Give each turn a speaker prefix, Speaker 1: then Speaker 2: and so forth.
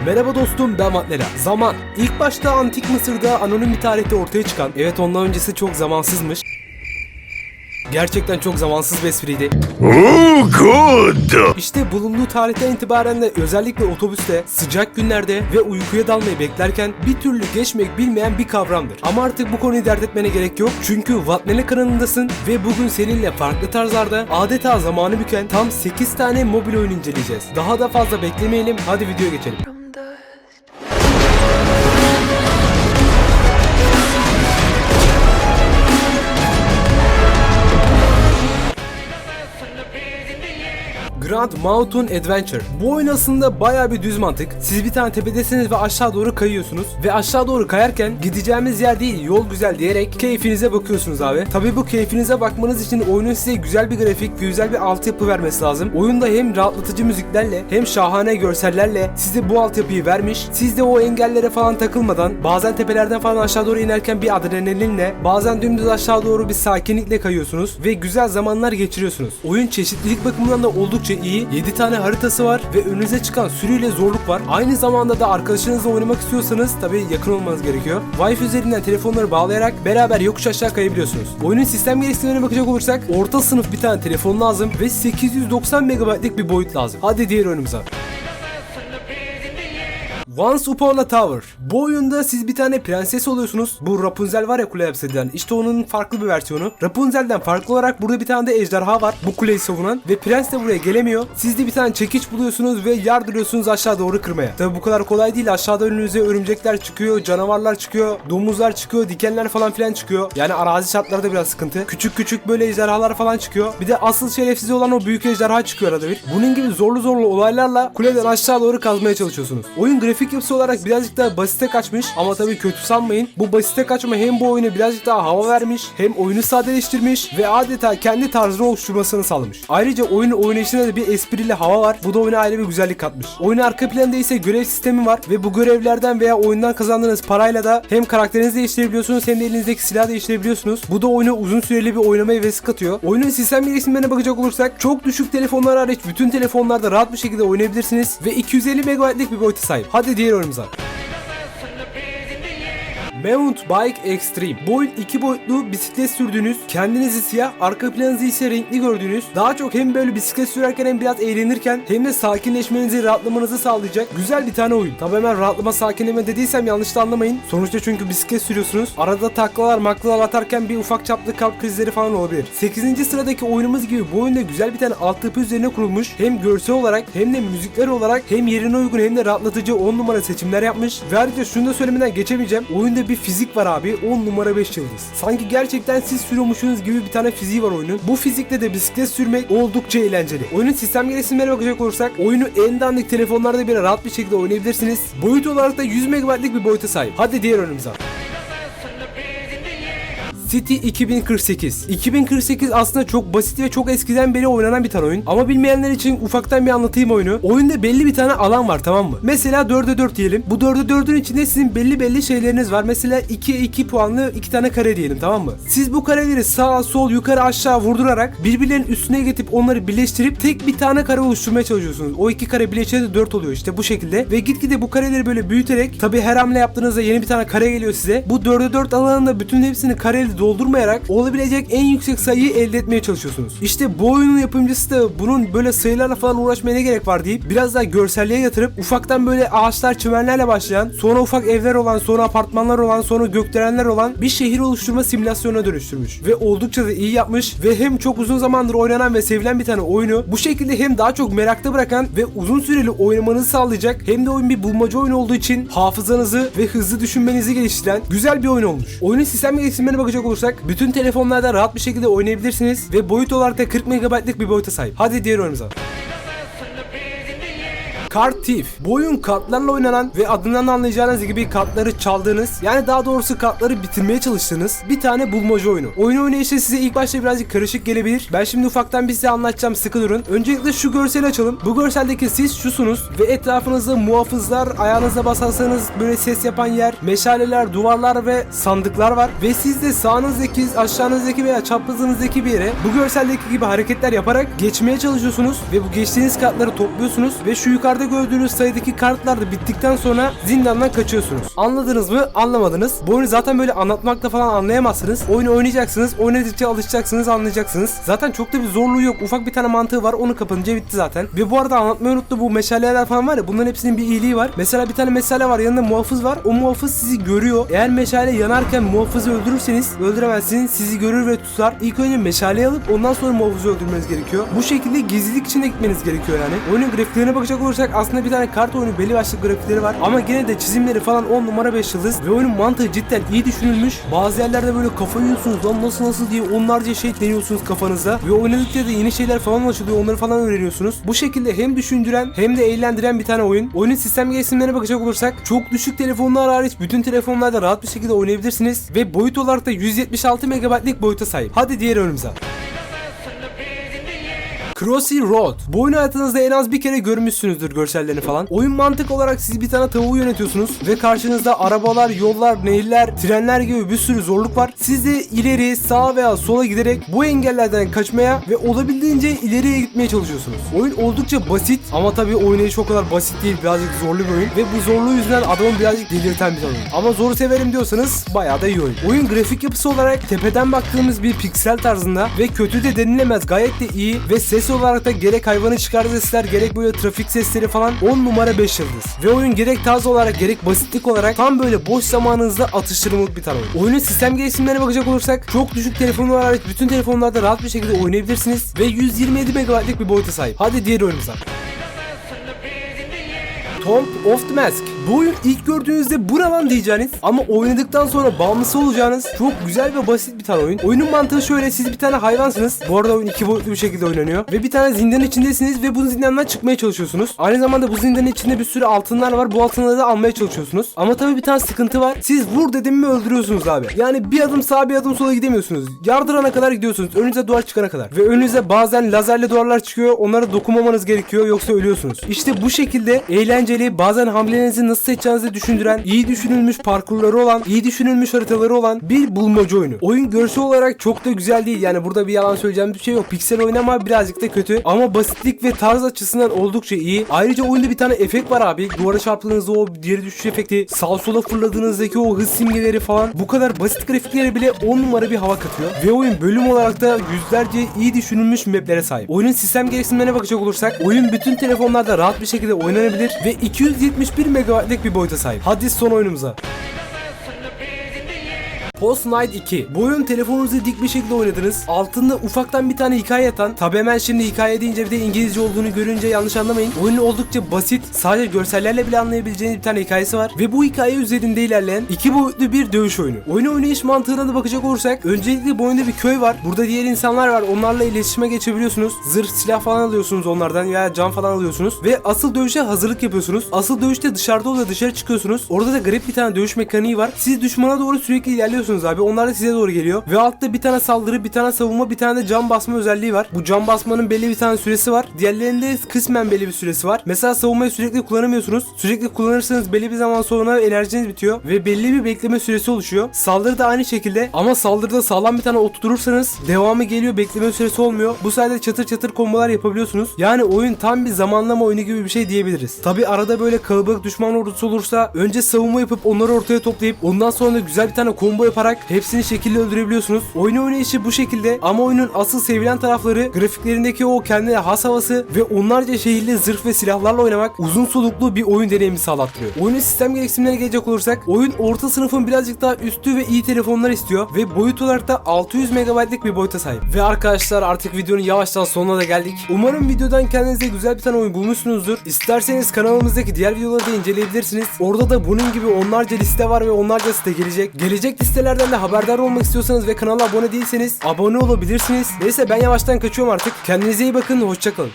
Speaker 1: Merhaba dostum ben Matlera. Zaman. İlk başta Antik Mısır'da anonim bir tarihte ortaya çıkan, evet ondan öncesi çok zamansızmış. Gerçekten çok zamansız bir espriydi.
Speaker 2: Oh, good!
Speaker 1: İşte bulunduğu tarihten itibaren de özellikle otobüste, sıcak günlerde ve uykuya dalmayı beklerken bir türlü geçmek bilmeyen bir kavramdır. Ama artık bu konuyu dert etmene gerek yok. Çünkü Vatnele kanalındasın ve bugün seninle farklı tarzlarda adeta zamanı büken tam 8 tane mobil oyun inceleyeceğiz. Daha da fazla beklemeyelim. Hadi videoya geçelim. Grand Mountain Adventure. Bu oyun aslında baya bir düz mantık. Siz bir tane tepedesiniz ve aşağı doğru kayıyorsunuz. Ve aşağı doğru kayarken gideceğimiz yer değil yol güzel diyerek keyfinize bakıyorsunuz abi. Tabi bu keyfinize bakmanız için oyunun size güzel bir grafik, güzel bir altyapı vermesi lazım. Oyunda hem rahatlatıcı müziklerle hem şahane görsellerle size bu altyapıyı vermiş. Siz de o engellere falan takılmadan bazen tepelerden falan aşağı doğru inerken bir adrenalinle bazen dümdüz aşağı doğru bir sakinlikle kayıyorsunuz ve güzel zamanlar geçiriyorsunuz. Oyun çeşitlilik bakımından da oldukça iyi. 7 tane haritası var ve önünüze çıkan sürüyle zorluk var. Aynı zamanda da arkadaşınızla oynamak istiyorsanız tabii yakın olmanız gerekiyor. Wi-Fi üzerinden telefonları bağlayarak beraber yokuş aşağı kayabiliyorsunuz. Oyunun sistem gereksinimlerine bakacak olursak orta sınıf bir tane telefon lazım ve 890 MB'lik bir boyut lazım. Hadi diğer oyunumuza. Once Upon a Tower. Bu oyunda siz bir tane prenses oluyorsunuz. Bu Rapunzel var ya kule hapsedilen. İşte onun farklı bir versiyonu. Rapunzel'den farklı olarak burada bir tane de ejderha var. Bu kuleyi savunan. Ve prens de buraya gelemiyor. Siz de bir tane çekiç buluyorsunuz ve yardırıyorsunuz aşağı doğru kırmaya. Tabi bu kadar kolay değil. Aşağıda önünüze örümcekler çıkıyor, canavarlar çıkıyor, domuzlar çıkıyor, dikenler falan filan çıkıyor. Yani arazi şartları da biraz sıkıntı. Küçük küçük böyle ejderhalar falan çıkıyor. Bir de asıl şerefsiz olan o büyük ejderha çıkıyor arada bir. Bunun gibi zorlu zorlu olaylarla kuleden aşağı doğru kazmaya çalışıyorsunuz. Oyun grafik yapısı olarak birazcık daha basite kaçmış ama tabii kötü sanmayın. Bu basite kaçma hem bu oyuna birazcık daha hava vermiş hem oyunu sadeleştirmiş ve adeta kendi tarzını oluşturmasını sağlamış. Ayrıca oyunun oynayışında da bir esprili hava var. Bu da oyuna ayrı bir güzellik katmış. Oyunun arka planında ise görev sistemi var ve bu görevlerden veya oyundan kazandığınız parayla da hem karakterinizi değiştirebiliyorsunuz hem de elinizdeki silahı değiştirebiliyorsunuz. Bu da oyuna uzun süreli bir oynama hevesi katıyor. Oyunun sistem gereksinimlerine bakacak olursak çok düşük telefonlar hariç bütün telefonlarda rahat bir şekilde oynayabilirsiniz ve 250 MB'lik bir boyuta sahip. Diğer oyunumuza. Mount Bike Extreme. Bu oyun iki boyutlu bisiklet sürdüğünüz, kendinizi siyah, arka planınızı ise renkli gördüğünüz, daha çok hem böyle bisiklet sürerken hem biraz eğlenirken hem de sakinleşmenizi, rahatlamanızı sağlayacak güzel bir tane oyun. Tabii hemen rahatlama, sakinleme dediysem yanlış da anlamayın. Sonuçta çünkü bisiklet sürüyorsunuz. Arada taklalar, maklalar atarken bir ufak çaplı kalp krizleri falan olabilir. 8. sıradaki oyunumuz gibi bu oyunda güzel bir tane altyapı üzerine kurulmuş. Hem görsel olarak hem de müzikler olarak hem yerine uygun hem de rahatlatıcı 10 numara seçimler yapmış. Ve ayrıca şunu da söylemeden geçemeyeceğim. Oyunda bir fizik var abi 10 numara 5 yıldız. Sanki gerçekten siz sürüyormuşsunuz gibi bir tane fiziği var oyunun. Bu fizikle de bisiklet sürmek oldukça eğlenceli. Oyunun sistem gereksinimlerine bakacak olursak oyunu en dandik telefonlarda bile rahat bir şekilde oynayabilirsiniz. Boyut olarak da 100 MB'lik bir boyuta sahip. Hadi diğer oyunumuza. City 2048. 2048 aslında çok basit ve çok eskiden beri oynanan bir tane oyun. Ama bilmeyenler için ufaktan bir anlatayım oyunu. Oyunda belli bir tane alan var tamam mı? Mesela 4'e 4 diyelim. Bu 4'e 4'ün içinde sizin belli belli şeyleriniz var. Mesela 2'ye 2 puanlı 2 tane kare diyelim tamam mı? Siz bu kareleri sağa sol yukarı aşağı vurdurarak birbirlerinin üstüne getirip onları birleştirip tek bir tane kare oluşturmaya çalışıyorsunuz. O iki kare birleşince de 4 oluyor işte bu şekilde. Ve gitgide bu kareleri böyle büyüterek tabi her hamle yaptığınızda yeni bir tane kare geliyor size. Bu 4'e 4 alanında bütün hepsini kareli doldurmayarak olabilecek en yüksek sayıyı elde etmeye çalışıyorsunuz. İşte bu oyunun yapımcısı da bunun böyle sayılarla falan uğraşmaya ne gerek var deyip biraz daha görselliğe yatırıp ufaktan böyle ağaçlar çimenlerle başlayan sonra ufak evler olan sonra apartmanlar olan sonra gökdelenler olan bir şehir oluşturma simülasyonuna dönüştürmüş. Ve oldukça da iyi yapmış ve hem çok uzun zamandır oynanan ve sevilen bir tane oyunu bu şekilde hem daha çok merakta bırakan ve uzun süreli oynamanızı sağlayacak hem de oyun bir bulmaca oyunu olduğu için hafızanızı ve hızlı düşünmenizi geliştiren güzel bir oyun olmuş. Oyunun sistem gereksinimlerine bakacak olursak bütün telefonlarda rahat bir şekilde oynayabilirsiniz ve boyut olarak da 40 MB'lik bir boyuta sahip. Hadi diğer oyunumuza. Kart Thief. Bu oyun kartlarla oynanan ve adından anlayacağınız gibi kartları çaldığınız yani daha doğrusu kartları bitirmeye çalıştığınız bir tane bulmaca oyunu. Oyun oynayışı size ilk başta birazcık karışık gelebilir. Ben şimdi ufaktan bir size anlatacağım sıkı durun. Öncelikle şu görseli açalım. Bu görseldeki siz şusunuz ve etrafınızda muhafızlar, ayağınıza basarsanız böyle ses yapan yer, meşaleler, duvarlar ve sandıklar var. Ve siz de sağınızdaki, aşağınızdaki veya çaprazınızdaki bir yere bu görseldeki gibi hareketler yaparak geçmeye çalışıyorsunuz ve bu geçtiğiniz kartları topluyorsunuz ve şu yukarıda yukarıda gördüğünüz sayıdaki kartlar da bittikten sonra zindandan kaçıyorsunuz. Anladınız mı? Anlamadınız. Bu oyunu zaten böyle anlatmakla falan anlayamazsınız. Oyunu oynayacaksınız. Oynadıkça alışacaksınız, anlayacaksınız. Zaten çok da bir zorluğu yok. Ufak bir tane mantığı var. Onu kapatınca bitti zaten. Ve bu arada anlatmayı unuttu. Bu meşaleler falan var ya. Bunların hepsinin bir iyiliği var. Mesela bir tane meşale var. Yanında muhafız var. O muhafız sizi görüyor. Eğer meşale yanarken muhafızı öldürürseniz öldüremezsiniz. Sizi görür ve tutar. İlk önce meşaleyi alıp ondan sonra muhafızı öldürmeniz gerekiyor. Bu şekilde gizlilik içinde gitmeniz gerekiyor yani. Oyunun grafiklerine bakacak olursak aslında bir tane kart oyunu belli başlı grafikleri var. Ama gene de çizimleri falan 10 numara 5 yıldız. Ve oyunun mantığı cidden iyi düşünülmüş. Bazı yerlerde böyle kafayı yiyorsunuz lan nasıl nasıl diye onlarca şey deniyorsunuz kafanızda. Ve oynadıkça da yeni şeyler falan açılıyor onları falan öğreniyorsunuz. Bu şekilde hem düşündüren hem de eğlendiren bir tane oyun. Oyunun sistem gereksinimlerine bakacak olursak çok düşük telefonlar hariç bütün telefonlarda rahat bir şekilde oynayabilirsiniz. Ve boyut olarak da 176 MB'lik boyuta sahip. Hadi diğer oyunumuza. Crossy Road. Bu oyunu hayatınızda en az bir kere görmüşsünüzdür görsellerini falan. Oyun mantık olarak siz bir tane tavuğu yönetiyorsunuz ve karşınızda arabalar, yollar, nehirler, trenler gibi bir sürü zorluk var. Siz de ileri, sağa veya sola giderek bu engellerden kaçmaya ve olabildiğince ileriye gitmeye çalışıyorsunuz. Oyun oldukça basit ama tabii oynayışı o kadar basit değil. Birazcık zorlu bir oyun ve bu zorluğu yüzünden adamı birazcık delirten bir oyun. Ama zoru severim diyorsanız bayağı da iyi oyun. Oyun grafik yapısı olarak tepeden baktığımız bir piksel tarzında ve kötü de denilemez gayet de iyi ve ses olarak da gerek hayvanı çıkardığı sesler gerek böyle trafik sesleri falan 10 numara 5 yıldız. Ve oyun gerek tarz olarak gerek basitlik olarak tam böyle boş zamanınızda atıştırmalık bir tane oyun. Oyunun sistem gelişimlerine bakacak olursak çok düşük telefonlar hariç bütün telefonlarda rahat bir şekilde oynayabilirsiniz ve 127 MB'lik bir boyuta sahip. Hadi diğer oyunumuza. Tomb of the Mask. Bu oyun ilk gördüğünüzde bu diyeceğiniz ama oynadıktan sonra bağımlısı olacağınız çok güzel ve basit bir tane oyun. Oyunun mantığı şöyle siz bir tane hayvansınız. Bu arada oyun iki boyutlu bir şekilde oynanıyor. Ve bir tane zindanın içindesiniz ve bu zindandan çıkmaya çalışıyorsunuz. Aynı zamanda bu zindanın içinde bir sürü altınlar var. Bu altınları da almaya çalışıyorsunuz. Ama tabii bir tane sıkıntı var. Siz vur dedim mi öldürüyorsunuz abi. Yani bir adım sağa bir adım sola gidemiyorsunuz. Yardırana kadar gidiyorsunuz. Önünüze duvar çıkana kadar. Ve önünüze bazen lazerli duvarlar çıkıyor. Onlara dokunmamanız gerekiyor yoksa ölüyorsunuz. İşte bu şekilde eğlenceli bazen hamlelerinizi nasıl seçeceğinizi düşündüren, iyi düşünülmüş parkurları olan, iyi düşünülmüş haritaları olan bir bulmaca oyunu. Oyun görsel olarak çok da güzel değil. Yani burada bir yalan söyleyeceğim bir şey yok. Piksel oyun ama birazcık da kötü. Ama basitlik ve tarz açısından oldukça iyi. Ayrıca oyunda bir tane efekt var abi. Duvara çarptığınızda o diğeri düşüş efekti, sağ sola fırladığınızdaki o hız simgeleri falan. Bu kadar basit grafikleri bile 10 numara bir hava katıyor. Ve oyun bölüm olarak da yüzlerce iyi düşünülmüş maplere sahip. Oyunun sistem gereksinimlerine bakacak olursak oyun bütün telefonlarda rahat bir şekilde oynanabilir ve 271 MB'lik bir boyuta sahip. Hadi son oyunumuza. Post Night 2. Bu oyun telefonunuzu dik bir şekilde oynadınız. Altında ufaktan bir tane hikaye yatan. Tabi hemen şimdi hikaye deyince bir de İngilizce olduğunu görünce yanlış anlamayın. Oyunun oldukça basit. Sadece görsellerle bile anlayabileceğiniz bir tane hikayesi var. Ve bu hikaye üzerinde ilerleyen iki boyutlu bir dövüş oyunu. Oyunu oynayış mantığına da bakacak olursak öncelikle bu oyunda bir köy var. Burada diğer insanlar var. Onlarla iletişime geçebiliyorsunuz. Zırh, silah falan alıyorsunuz onlardan veya can falan alıyorsunuz. Ve asıl dövüşe hazırlık yapıyorsunuz. Asıl dövüşte dışarıda oluyor dışarı çıkıyorsunuz. Orada da garip bir tane dövüş mekaniği var. Siz düşmana doğru sürekli ilerliyorsunuz abi. Onlar da size doğru geliyor. Ve altta bir tane saldırı, bir tane savunma, bir tane de can basma özelliği var. Bu can basmanın belli bir tane süresi var. Diğerlerinde kısmen belli bir süresi var. Mesela savunmayı sürekli kullanamıyorsunuz. Sürekli kullanırsanız belli bir zaman sonra enerjiniz bitiyor ve belli bir bekleme süresi oluşuyor. Saldırı da aynı şekilde ama saldırıda sağlam bir tane oturtursanız devamı geliyor bekleme süresi olmuyor. Bu sayede çatır çatır kombolar yapabiliyorsunuz. Yani oyun tam bir zamanlama oyunu gibi bir şey diyebiliriz. Tabi arada böyle kalabalık düşman ordusu olursa önce savunma yapıp onları ortaya toplayıp ondan sonra güzel bir tane combo yaparak hepsini şekilde öldürebiliyorsunuz. Oyun oynayışı bu şekilde ama oyunun asıl sevilen tarafları grafiklerindeki o kendine has havası ve onlarca şehirli zırh ve silahlarla oynamak uzun soluklu bir oyun deneyimi sağlattırıyor. Oyunun sistem gereksinimlerine gelecek olursak oyun orta sınıfın birazcık daha üstü ve iyi telefonlar istiyor ve boyut olarak da 600 MB'lik bir boyuta sahip. Ve arkadaşlar artık videonun yavaştan sonuna da geldik. Umarım videodan kendinize güzel bir tane oyun bulmuşsunuzdur. İsterseniz kanalımızdaki diğer videoları da inceleyebilirsiniz. Orada da bunun gibi onlarca liste var ve onlarca site gelecek. Gelecek listelerden de haberdar olmak istiyorsanız ve kanala abone değilseniz abone olabilirsiniz. Neyse ben yavaştan kaçıyorum artık. Kendinize iyi bakın. Hoşçakalın.